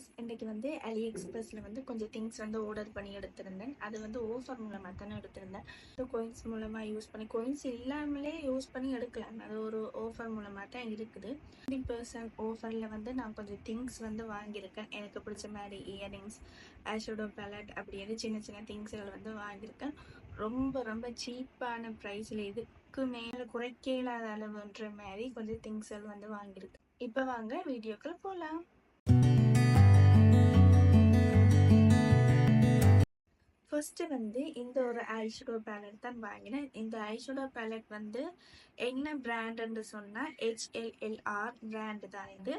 Guys இன்னைக்கு வந்து அலி எக்ஸ்பிரஸ்ல வந்து கொஞ்சம் திங்ஸ் வந்து ஆர்டர் பண்ணி எடுத்திருந்தேன். அது வந்து ஓஃபர் மூலமாக தானே எடுத்திருந்தேன். கோயின்ஸ் மூலமாக யூஸ் பண்ணி கோயின்ஸ் இல்லாமலே யூஸ் பண்ணி எடுக்கலாம். அது ஒரு ஆஃபர் மூலமாக தான் இருக்குது. ஃபிஃப்டி பர்சன்ட் ஆஃபரில் வந்து நான் கொஞ்சம் திங்ஸ் வந்து வாங்கியிருக்கேன். எனக்கு பிடிச்ச மாதிரி இயரிங்ஸ் ஐஷோடோ பேலட் அப்படின்னு சின்ன சின்ன திங்ஸ்கள் வந்து வாங்கியிருக்கேன். ரொம்ப ரொம்ப சீப்பான ப்ரைஸில் இதுக்கு மேலே குறைக்க இல்லாத அளவுன்ற மாதிரி கொஞ்சம் திங்ஸ்கள் வந்து வாங்கியிருக்கேன். இப்போ வாங்க வீடியோக்கள் போகலாம் ஃபஸ்ட்டு வந்து இந்த ஒரு ஐஷோடோ பேலட் தான் வாங்கினேன். இந்த ஐஷோடோ பேலட் வந்து என்ன பிராண்டுன்னு சொன்னால் ஹெச்எல்எல்ஆர் பிராண்டு தான் இது.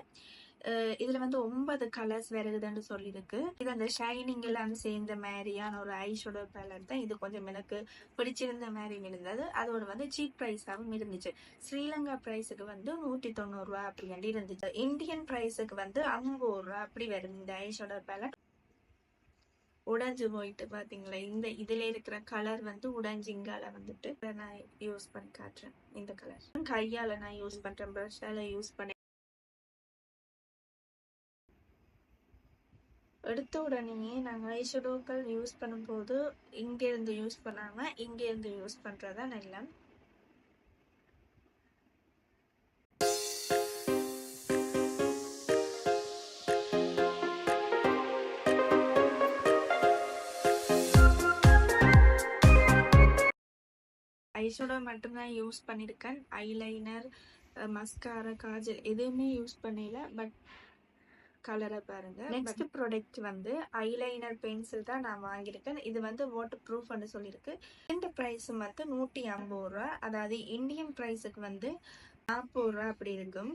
இதில் வந்து ஒன்பது கலர்ஸ் வருதுன்னு சொல்லியிருக்கு. இது அந்த ஷைனிங் எல்லாம் சேர்ந்த மாதிரியான ஒரு ஐஷோடோ பேலட் தான். இது கொஞ்சம் எனக்கு பிடிச்சிருந்த மாதிரி இருந்தது. அதோட வந்து சீப் ப்ரைஸாகவும் இருந்துச்சு. ஸ்ரீலங்கா ப்ரைஸுக்கு வந்து நூற்றி தொண்ணூறுரூவா அப்படி இருந்துச்சு. இந்தியன் ப்ரைஸுக்கு வந்து ஐம்பது ரூபா அப்படி வருது இந்த ஐஷோடோ பேலட் உடைஞ்சு போயிட்டு பாத்தீங்களா? இந்த இதுல இருக்கிற கலர் வந்து உடைஞ்சிங்கால வந்துட்டு நான் யூஸ் பண்ணி காட்டுறேன். இந்த கலர் கையால நான் யூஸ் பண்றேன். ப்ரஷால யூஸ் பண்ணி. எடுத்த உடனே நாங்கள் ஐஷடோக்கள் யூஸ் பண்ணும்போது இங்கேருந்து யூஸ் பண்ணாமல் இங்கேருந்து யூஸ் பண்ணுறதா நல்ல ஐஷோடோ மட்டும்தான் யூஸ் பண்ணியிருக்கேன் ஐலைனர் மஸ்காரா காஜல் எதுவுமே யூஸ் பண்ணல. பட் கலரை பாருங்க. நெக்ஸ்ட் ப்ராடக்ட் வந்து ஐலைனர் பென்சில் தான் நான் வாங்கியிருக்கேன். இது வந்து வாட்டர் ப்ரூஃப்னு சொல்லியிருக்கு. இந்த ப்ரைஸ் வந்து நூற்றி ஐம்பது ரூபா. அதாவது இந்தியன் ப்ரைஸுக்கு வந்து நாற்பது ரூபா அப்படி இருக்கும்.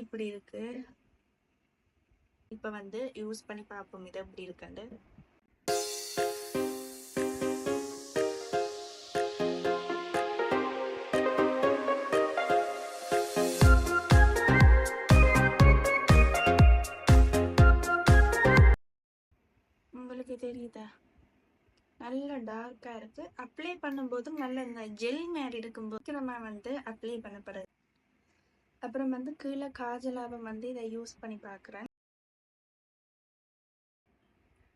இப்படி இருக்கு. இப்போ வந்து யூஸ் பண்ணி பார்ப்போம். இது எப்படி இருக்குன்னு டார்க்காக இருக்குது அப்ளை பண்ணும்போதும் நல்ல இந்த ஜெல் மாதிரி இருக்கும்போது நம்ம வந்து அப்ளை பண்ணப்படுது. அப்புறம் வந்து கீழே காஜலாபம் வந்து இதை யூஸ் பண்ணி பார்க்குறேன்.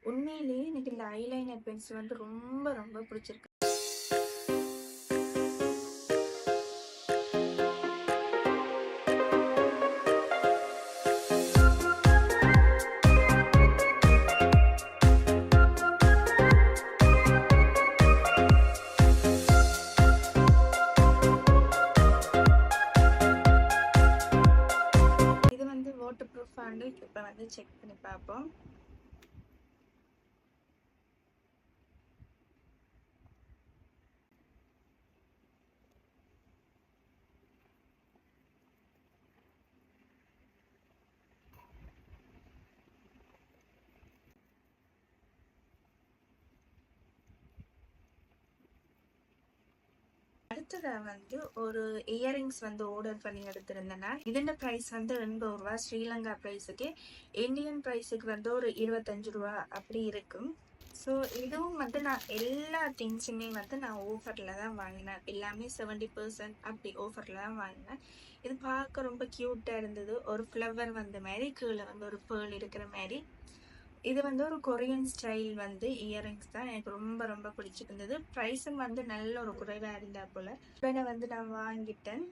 உண்மையிலேயே எனக்கு இந்த ஐலைனர் பென்சில் வந்து ரொம்ப ரொம்ப பிடிச்சிருக்கு. ஃபண்டு இப்போ வந்து செக் பண்ணி பார்ப்போம் அடுத்ததா வந்து ஒரு இயரிங்ஸ் வந்து ஆர்டர் பண்ணி எடுத்திருந்தேன்னா இதோட ப்ரைஸ் வந்து எண்பது ரூபா ஸ்ரீலங்கா ப்ரைஸுக்கு இந்தியன் ப்ரைஸுக்கு வந்து ஒரு இருபத்தஞ்சு ரூபா அப்படி இருக்கும். ஸோ இதுவும் வந்து நான் எல்லா திங்ஸுமே வந்து நான் ஆஃபரில் தான் வாங்கினேன். எல்லாமே செவன்டி பர்சன்ட் அப்படி ஆஃபரில் தான் வாங்கினேன். இது பார்க்க ரொம்ப க்யூட்டாக இருந்தது. ஒரு ஃப்ளவர் வந்த மாதிரி கீழே வந்து ஒரு பேர்ல் இருக்கிற மாதிரி. இது வந்து ஒரு கொரியன் ஸ்டைல் வந்து இயரிங்ஸ் தான். எனக்கு ரொம்ப ரொம்ப பிடிச்சிருந்தது. ப்ரைஸும் வந்து நல்ல ஒரு குறைவாக இருந்தா போல். இப்போ வந்து நான் வாங்கிட்டேன்.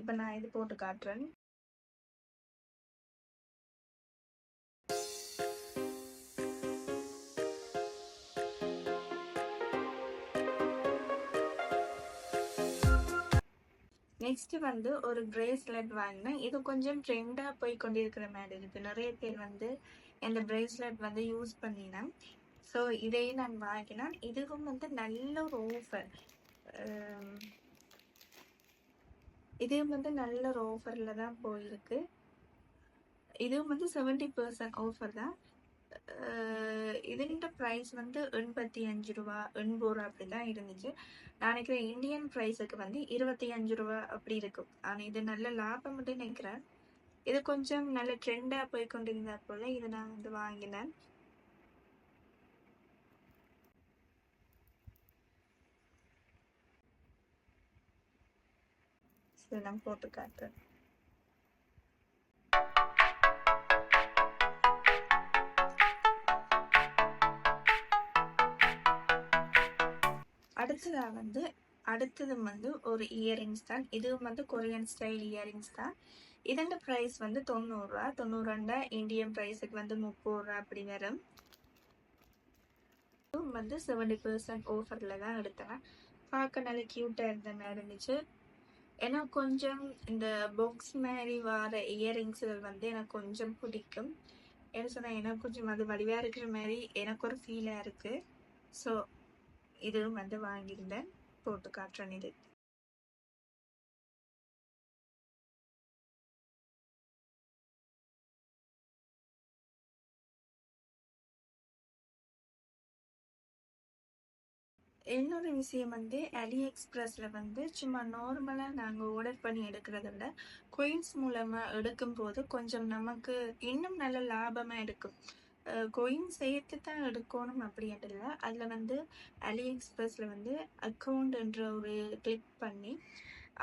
இப்போ நான் இது போட்டு காட்டுறேன். நெக்ஸ்ட் வந்து ஒரு பிரேஸ்லெட் வாங்கினேன். இது கொஞ்சம் ட்ரெண்டாக போய் கொண்டிருக்கிற மாதிரி இருக்குது நிறைய பேர் வந்து இந்த பிரேஸ்லெட் வந்து யூஸ் பண்ணினேன். ஸோ இதையும் நான் வாங்கினேன். இதுவும் வந்து நல்ல ஒரு ஆஃபர் இதுவும் வந்து நல்ல ஒரு ஆஃபரில் தான் போயிருக்கு. இதுவும் வந்து செவன்டி பர்சன்ட் ஆஃபர் தான். இதுன்ற ப்ரைஸ் வந்து எண்பத்தி அஞ்சு ரூபா எண்பது ரூபா அப்படி தான் இருந்துச்சு. நான் நினைக்கிறேன் இந்தியன் ப்ரைஸுக்கு வந்து இருபத்தி அஞ்சு ரூபா அப்படி இருக்கும். ஆனால் இது நல்ல லாபம் மட்டும் நினைக்கிறேன். இது கொஞ்சம் நல்ல ட்ரெண்டாக போய் போல இதை நான் வந்து வாங்கினேன். இதை நான் போட்டு காட்டுறேன். அடுத்ததாக வந்து அடுத்தது வந்து ஒரு இயரிங்ஸ் தான். இதுவும் வந்து கொரியன் ஸ்டைல் இயரிங்ஸ் தான். இதோட ப்ரைஸ் வந்து தொண்ணூறுரூவா தொண்ணூறுரூவா இந்தியன் ப்ரைஸுக்கு வந்து முப்பது ரூபா அப்படி வரும். வந்து செவன்டி பர்சன்ட் ஆஃபரில் தான் எடுத்தேன். பார்க்க நல்ல க்யூட்டாக இருந்த மாதிரி இருந்துச்சு. ஏன்னா கொஞ்சம் இந்த பாக்ஸ் மாதிரி வர இயரிங்ஸுகள் வந்து எனக்கு கொஞ்சம் பிடிக்கும். என்ன சொன்னால் எனக்கு கொஞ்சம் அது வடிவாக இருக்கிற மாதிரி எனக்கு ஒரு ஃபீலாக இருக்குது ஸோ இதுவும் வந்து வாங்கியிருந்தேன். போட்டு காட்டுறேன் இது இன்னொரு விஷயம் வந்து அலி எக்ஸ்பிரஸில் வந்து சும்மா நார்மலாக நாங்கள் ஆர்டர் பண்ணி எடுக்கிறத விட கொயின்ஸ் மூலமாக எடுக்கும்போது கொஞ்சம் நமக்கு இன்னும் நல்ல லாபமாக எடுக்கும். கொயின் சேர்த்து தான் எடுக்கணும் அப்படின்ட்டு இல்லை அதில் வந்து அலி எக்ஸ்பிரஸில் வந்து அக்கௌண்ட்ன்ற ஒரு கிளிக் பண்ணி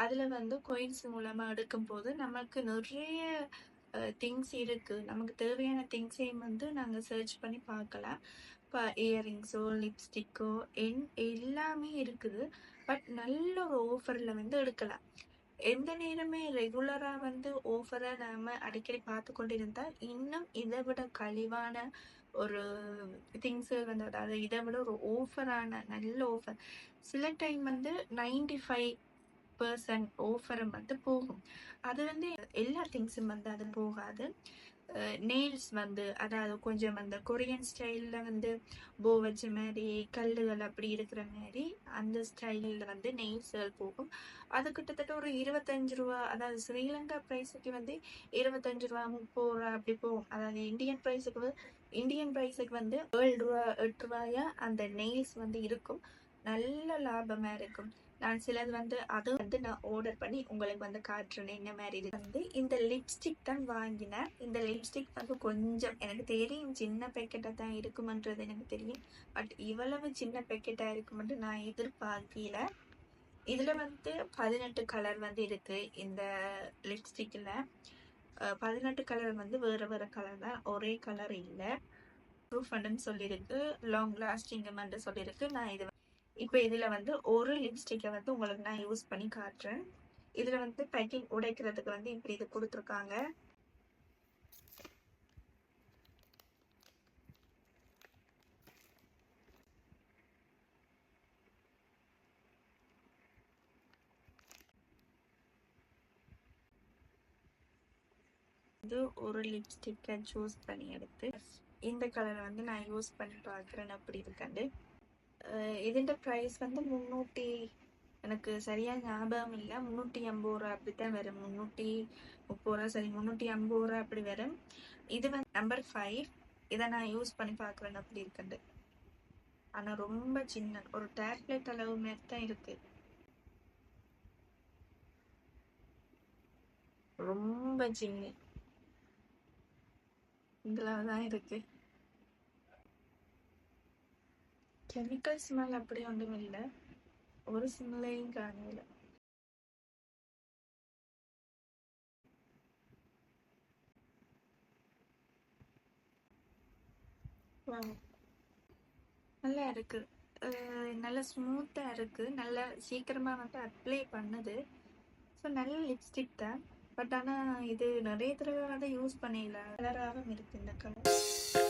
அதில் வந்து கொயின்ஸ் மூலமாக எடுக்கும்போது நமக்கு நிறைய திங்ஸ் இருக்குது நமக்கு தேவையான திங்ஸையும் வந்து நாங்கள் சர்ச் பண்ணி பார்க்கலாம். இப்போ இயரிங்ஸோ லிப்ஸ்டிக்கோ என் எல்லாமே இருக்குது. பட் நல்ல ஒரு ஆஃபரில் வந்து எடுக்கலாம். எந்த நேரமே ரெகுலராக வந்து ஆஃபரை நாம் அடிக்கடி பார்த்து கொண்டு இருந்தால் இன்னும் இதை விட கழிவான ஒரு திங்ஸு வந்து அதாவது இதை விட ஒரு ஓஃபரான நல்ல ஓஃபர் சில டைம் வந்து நைன்டி ஃபைவ் பர்சன்ட் ஓஃபரும் வந்து போகும். அது வந்து எல்லா திங்ஸும் வந்து அது போகாது. நெயில்ஸ் வந்து அதாவது கொஞ்சம் அந்த கொரியன் ஸ்டைலில் வந்து போ வச்ச மாதிரி கல்லுகள் அப்படி இருக்கிற மாதிரி அந்த ஸ்டைலில் வந்து நெயில்ஸ்கள் போகும். அது கிட்டத்தட்ட ஒரு இருபத்தஞ்சு ரூபா அதாவது ஸ்ரீலங்கா ப்ரைஸுக்கு வந்து இருபத்தஞ்சு ரூபா முப்பது ரூபா அப்படி போகும். அதாவது இந்தியன் ப்ரைஸுக்கு இந்தியன் ப்ரைஸுக்கு வந்து ஏழு ரூபா எட்டு ரூபாயா அந்த நெயில்ஸ் வந்து இருக்கும். நல்ல லாபமாக இருக்கும். நான் சிலது வந்து அது வந்து நான் ஆர்டர் பண்ணி உங்களுக்கு வந்து காட்டுறேன் என்ன மாதிரி இது வந்து இந்த லிப்ஸ்டிக் தான் வாங்கினேன். இந்த லிப்ஸ்டிக் வந்து கொஞ்சம் எனக்கு தெரியும் சின்ன பேக்கெட்டாக தான் இருக்குமன்றது எனக்கு தெரியும். பட் இவ்வளவு சின்ன பேக்கெட்டாக இருக்குமென்று நான் எதிர்பார்க்கல. இதில் வந்து பதினெட்டு கலர் வந்து இருக்குது இந்த லிப்ஸ்டிக்கில் பதினெட்டு கலர் வந்து வேறு வேறு கலர் தான். ஒரே கலர் இல்லை. ப்ரூஃப் சொல்லியிருக்கு லாங் லாஸ்டிங்கு சொல்லியிருக்கு நான் இது இப்போ இதில் வந்து ஒரு லிப்ஸ்டிக்கை வந்து உங்களுக்கு நான் யூஸ் பண்ணி காட்டுறேன். இதில் வந்து பேக்கிங் உடைக்கிறதுக்கு வந்து இப்படி இது கொடுத்துருக்காங்க. இது ஒரு லிப்ஸ்டிக்கை சூஸ் பண்ணி எடுத்து இந்த கலரை வந்து நான் யூஸ் பண்ணி பார்க்குறேன் அப்படி இருக்காண்டு ഇതിൻ്റെ പ്രൈസ് வந்து முந்நூற்றி எனக்கு சரியாக ஞாபகம் இல்லை முந்நூற்றி ஐம்பது ரூபா அப்படி தான் வரும் முந்நூற்றி முப்பது ரூபா சரி முந்நூற்றி ஐம்பது ரூபா அப்படி வரும் இது வந்து நம்பர் ஃபைவ் இதை நான் யூஸ் பண்ணி பார்க்குறேன் அப்படி இருக்குது ஆனால் ரொம்ப சின்ன ஒரு டேப்லெட் அளவு மாதிரி தான் இருக்கு ரொம்ப சின்ன இதில் தான் இருக்குது கெமிக்கல் ஸ்மெல் அப்படி ஒன்றும் இல்லை ஒரு ஸ்மெல்லையும் காணல நல்லா இருக்கு நல்ல ஸ்மூத்தாக இருக்குது நல்ல சீக்கிரமாக வந்து அப்ளை பண்ணுது ஸோ நல்ல லிப்ஸ்டிக் தான் பட் ஆனால் இது நிறைய தடவை வந்து யூஸ் பண்ணிடல கலராகவும் இருக்குது இந்த கலர்